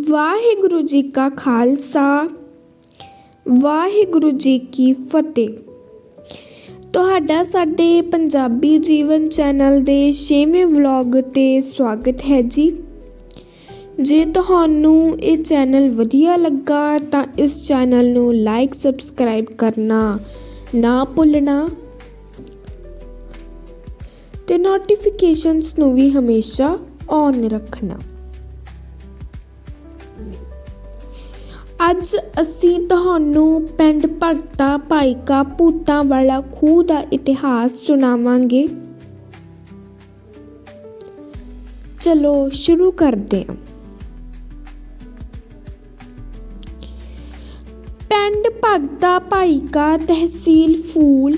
ਵਾਹਿਗੁਰੂ ਜੀ ਕਾ ਖਾਲਸਾ, ਵਾਹਿਗੁਰੂ ਜੀ ਕੀ ਫਤਿਹ। ਤੁਹਾਡਾ ਸਾਡੇ ਪੰਜਾਬੀ ਜੀਵਨ ਚੈਨਲ ਦੇ 6ਵੇਂ ਵਲੌਗ ਤੇ ਸਵਾਗਤ ਹੈ ਜੀ। ਜੇ ਤੁਹਾਨੂੰ ਇਹ ਚੈਨਲ ਵਧੀਆ ਲੱਗਾ ਤਾਂ ਇਸ ਚੈਨਲ ਨੂੰ ਲਾਈਕ, ਸਬਸਕ੍ਰਾਈਬ ਕਰਨਾ ਨਾ ਭੁੱਲਣਾ ਤੇ ਨੋਟੀਫਿਕੇਸ਼ਨਸ ਨੂੰ ਵੀ ਹਮੇਸ਼ਾ ਔਨ ਰੱਖਣਾ। ਅੱਜ ਅਸੀਂ ਤੁਹਾਨੂੰ ਪਿੰਡ ਭਗਤਾ ਭਾਈਕਾ ਭੂਤਾਂ ਵਾਲਾ ਖੂਹ ਦਾ ਇਤਿਹਾਸ ਸੁਣਾਵਾਂਗੇ। ਚਲੋ ਸ਼ੁਰੂ ਕਰਦੇ ਹਾਂ। ਪਿੰਡ ਭਗਤਾ ਭਾਈਕਾ ਤਹਿਸੀਲ ਫੂਲ,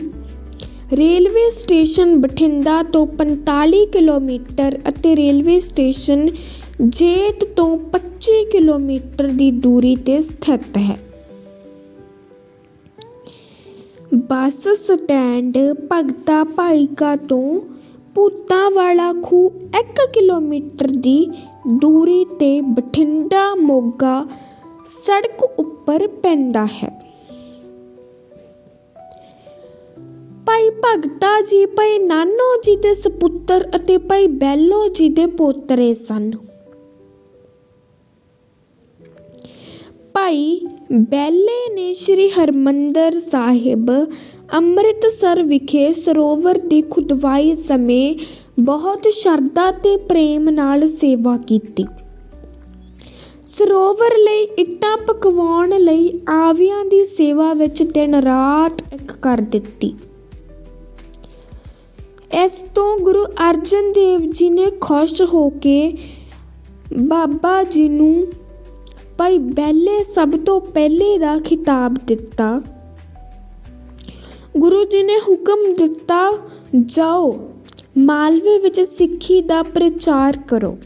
ਰੇਲਵੇ ਸਟੇਸ਼ਨ ਬਠਿੰਡਾ ਤੋਂ 45 ਕਿਲੋਮੀਟਰ ਅਤੇ ਰੇਲਵੇ ਸਟੇਸ਼ਨ ਜੇਤ ਤੋਂ 25 ਕਿਲੋਮੀਟਰ ਦੀ ਦੂਰੀ ਤੇ ਸਥਿਤ ਹੈ। ਬੱਸ ਸਟੈਂਡ ਭਗਤਾ ਭਾਈਕਾ ਤੋਂ ਭੂਤਾਂ ਵਾਲਾ ਖੂਹ 1 ਕਿਲੋਮੀਟਰ ਦੀ ਦੂਰੀ ਤੇ ਬਠਿੰਡਾ ਮੋਗਾ ਸੜਕ ਉੱਪਰ ਪੈਂਦਾ ਹੈ। ਭਾਈ ਭਗਤਾ ਜੀ, ਭਾਈ ਨਾਨੋ ਜੀ ਦੇ ਸੁਪੁੱਤਰ ਅਤੇ ਭਾਈ ਬੈਲੋ ਜੀ ਦੇ ਪੋਤਰੇ ਸਨ। ਭਾਈ ਬੈਲੇ ਨੇ ਸ੍ਰੀ ਹਰਮੰਦਰ ਸਾਹਿਬ ਅੰਮ੍ਰਿਤਸਰ ਵਿਖੇ ਸਰੋਵਰ ਦੀ ਖੁਦਵਾਈ ਸਮੇਂ ਬਹੁਤ ਸ਼ਰਧਾ ਤੇ ਪ੍ਰੇਮ ਨਾਲ ਸੇਵਾ ਕੀਤੀ। ਸਰੋਵਰ ਲਈ ਇੱਟਾਂ ਪਕਵਾਉਣ ਲਈ ਆਵਿਆਂ ਦੀ ਸੇਵਾ ਵਿੱਚ ਦਿਨ ਰਾਤ ਇੱਕ ਕਰ ਦਿੱਤੀ। ਇਸ ਤੋਂ ਗੁਰੂ ਅਰਜਨ ਦੇਵ ਜੀ ਨੇ ਖੁਸ਼ ਹੋ ਕੇ ਬਾਬਾ ਜੀ ਨੂੰ ਭਾਈ ਬੈਲੇ ਸਭ ਤੋਂ ਪਹਿਲੇ ਦਾ ਖਿਤਾਬ ਦਿੱਤਾ। ਗੁਰੂ ਜੀ ਨੇ ਹੁਕਮ ਦਿੱਤਾ, ਜਾਓ, ਮਾਲਵੇ ਵਿੱਚ ਸਿੱਖੀ ਦਾ ਪ੍ਰਚਾਰ ਕਰੋ।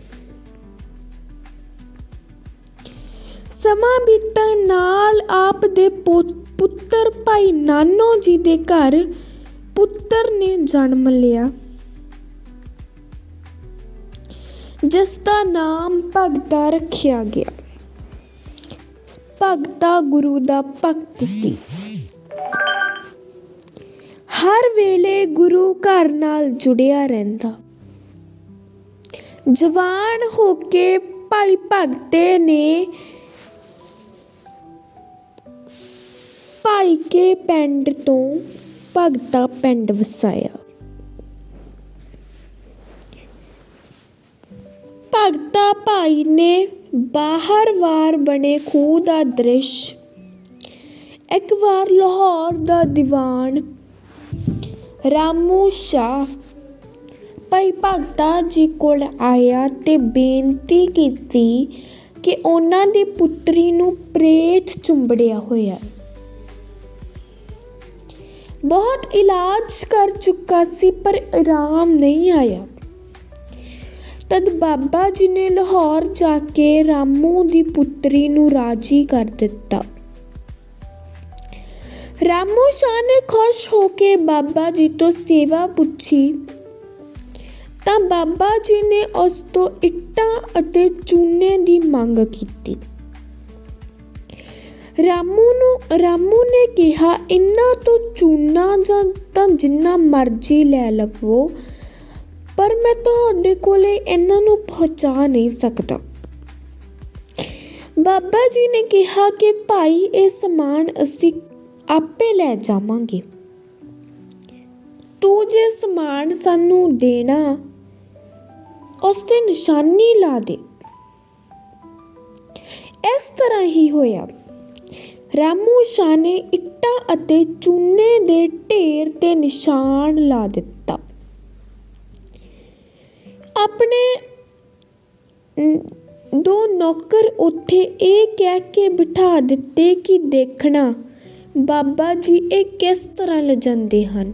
ਸਮਾਂ ਬੀਤਣ ਨਾਲ ਆਪ ਦੇ ਪੁੱਤਰ ਭਾਈ ਨਾਨੋ ਜੀ ਦੇ ਘਰ ਪੁੱਤਰ ਨੇ ਜਨਮ ਲਿਆ। ਜਿਸ ਦਾ ਨਾਮ ਭਗਤਾ ਰੱਖਿਆ ਗਿਆ। ਭਗਤਾ ਗੁਰੂ ਦਾ ਭਗਤ ਸੀ। ਹਰ ਵੇਲੇ ਗੁਰੂ ਘਰ ਨਾਲ ਜੁੜਿਆ ਰਹਿੰਦਾ। ਜਵਾਨ ਹੋ ਕੇ ਭਾਈ ਭਗਤੇ ਨੇ ਭਾਈ ਕੇ ਪਿੰਡ ਤੋਂ ਭਗਤਾ ਪਿੰਡ ਵਸਾਇਆ। ਭਗਤਾ ਭਾਈ ਨੇ ਬਾਹਰ ਵਾਰ ਬਣੇ ਖੂਹ ਦਾ ਦ੍ਰਿਸ਼। ਇੱਕ ਵਾਰ ਲਾਹੌਰ ਦਾ ਦੀਵਾਨ। ਰਾਮੂ ਸ਼ਾਹ, ਭਾਈ ਭਗਤਾ ਜੀ ਕੋਲ ਆਇਆ ਤੇ ਬੇਨਤੀ ਕੀਤੀ ਕਿ ਉਹਨਾਂ ਦੀ ਪੁੱਤਰੀ ਨੂੰ ਪ੍ਰੇਤ ਚੁੰਬੜਿਆ ਹੋਇਆ। ਬਹੁਤ ਇਲਾਜ ਕਰ ਚੁੱਕਾ ਸੀ ਪਰ ਆਰਾਮ ਨਹੀਂ ਆਇਆ। ਤਦ ਬਾਬਾ ਜੀ ਨੇ ਲਾਹੌਰ ਜਾ ਕੇ ਰਾਮੂ ਦੀ ਪੁੱਤਰੀ ਨੂੰ ਰਾਜੀ ਕਰ ਦਿੱਤਾ। ਰਾਮੂ ਸ਼ਾਹ ਨੇ ਖੁਸ਼ ਹੋ ਕੇ ਬਾਬਾ ਜੀ ਤੋਂ ਸੇਵਾ ਪੁੱਛੀ। ਤਾਂ ਬਾਬਾ ਜੀ ਨੇ ਉਸ ਤੋਂ ਇੱਟਾਂ ਅਤੇ ਚੂਨੇ ਦੀ ਮੰਗ ਕੀਤੀ। ਰਾਮੂ ਨੂੰ, ਰਾਮੂ ਨੇ ਕਿਹਾ ਇੰਨਾ ਤੋਂ ਚੂਨਾ ਜਾਂ ਤਾਂ ਜਿੰਨਾ ਮਰਜ਼ੀ ਲੈ ਲਵੋ ਪਰ ਮੈਂ ਤੁਹਾਡੇ ਕੋਲੇ ਇਹਨਾਂ ਨੂੰ ਪਹੁੰਚਾ ਨਹੀਂ ਸਕਦਾ। ਬਾਬਾ ਜੀ ਨੇ ਕਿਹਾ ਕਿ ਭਾਈ, ਇਹ ਸਮਾਨ ਅਸੀਂ ਆਪੇ ਲੈ ਜਾਵਾਂਗੇ। ਤੂੰ ਜੇ ਸਮਾਨ ਸਾਨੂੰ ਦੇਣਾ, ਉਸ ਤੇ ਨਿਸ਼ਾਨੀ ਲਾ ਦੇ। ਇਸ ਤਰ੍ਹਾਂ ਹੀ ਹੋਇਆ। ਰਾਮੂ ਸ਼ਾਹ ਨੇ ਇੱਟਾਂ ਅਤੇ ਚੂਨੇ ਦੇ ਢੇਰ ਤੇ ਨਿਸ਼ਾਨ ਲਾ ਦਿੱਤਾ। ਆਪਣੇ ਦੋ ਨੌਕਰ ਉੱਥੇ ਇਹ ਕਹਿ ਕੇ ਬਿਠਾ ਦਿੱਤੇ ਕਿ ਦੇਖਣਾ, ਬਾਬਾ ਜੀ ਇਹ ਕਿਸ ਤਰ੍ਹਾਂ ਲਜੰਦੇ ਹਨ?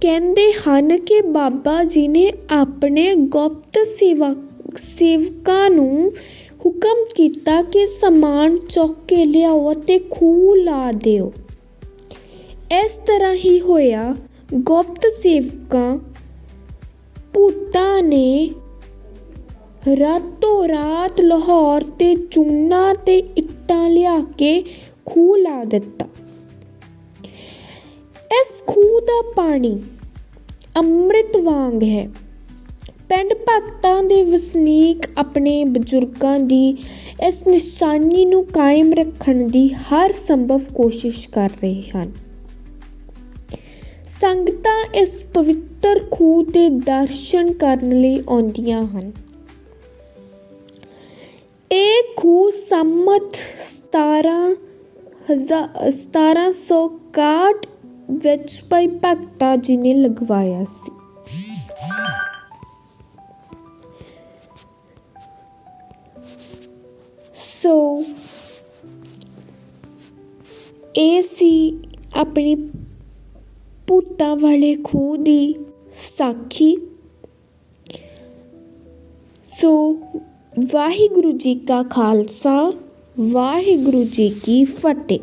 ਕਹਿੰਦੇ ਹਨ ਕਿ ਬਾਬਾ ਜੀ ਨੇ ਆਪਣੇ ਗੁਪਤ ਸੇਵਾ, ਸੇਵਕਾਂ ਨੂੰ ਹੁਕਮ ਕੀਤਾ ਕਿ ਸਮਾਨ ਚੁੱਕ ਕੇ ਲਿਆਓ ਅਤੇ ਖੂਹ ਲਾ ਦਿਓ। ਇਸ ਤਰ੍ਹਾਂ ਹੀ ਹੋਇਆ, ਗੁਪਤ ਸੇਵਕਾਂ ਭੂਤਾਂ ਨੇ ਰਾਤੋਂ ਰਾਤ ਲਾਹੌਰ ਤੇ ਚੂਨਾ ਤੇ ਇੱਟਾਂ ਲਿਆ ਕੇ ਖੂਹ ਲਾ ਦਿੱਤਾ। ਇਸ ਖੂਹ ਦਾ ਪਾਣੀ ਅੰਮ੍ਰਿਤ ਵਾਂਗ ਹੈ। ਪਿੰਡ ਭਗਤਾਂ ਦੇ ਵਸਨੀਕ ਆਪਣੇ ਬਜ਼ੁਰਗਾਂ ਦੀ ਇਸ ਨਿਸ਼ਾਨੀ ਨੂੰ ਕਾਇਮ ਰੱਖਣ ਦੀ ਹਰ ਸੰਭਵ ਕੋਸ਼ਿਸ਼ ਕਰ ਰਹੇ ਹਨ। ਸੰਗਤਾਂ ਇਸ ਪਵਿੱਤਰ ਖੂਹ ਦੇ ਦਰਸ਼ਨ ਕਰਨ ਲਈ ਆਉਂਦੀਆਂ ਹਨ। ਇਹ ਖੂਹ ਸੰਮਤ 17 1761 ਵਿੱਚ ਭਾਈ ਭਗਤਾ ਜੀ ਨੇ ਲਗਵਾਇਆ ਸੀ। ਸੋ, ਇਹ ਸੀ ਆਪਣੀ ਭੂਤਾਂ ਵਾਲੇ ਖੂਹ ਦੀ ਸਾਖੀ। ਸੋ ਵਾਹਿਗੁਰੂ ਜੀ ਕਾ ਖਾਲਸਾ ਵਾਹਿਗੁਰੂ ਜੀ ਕੀ ਫਤਿਹ।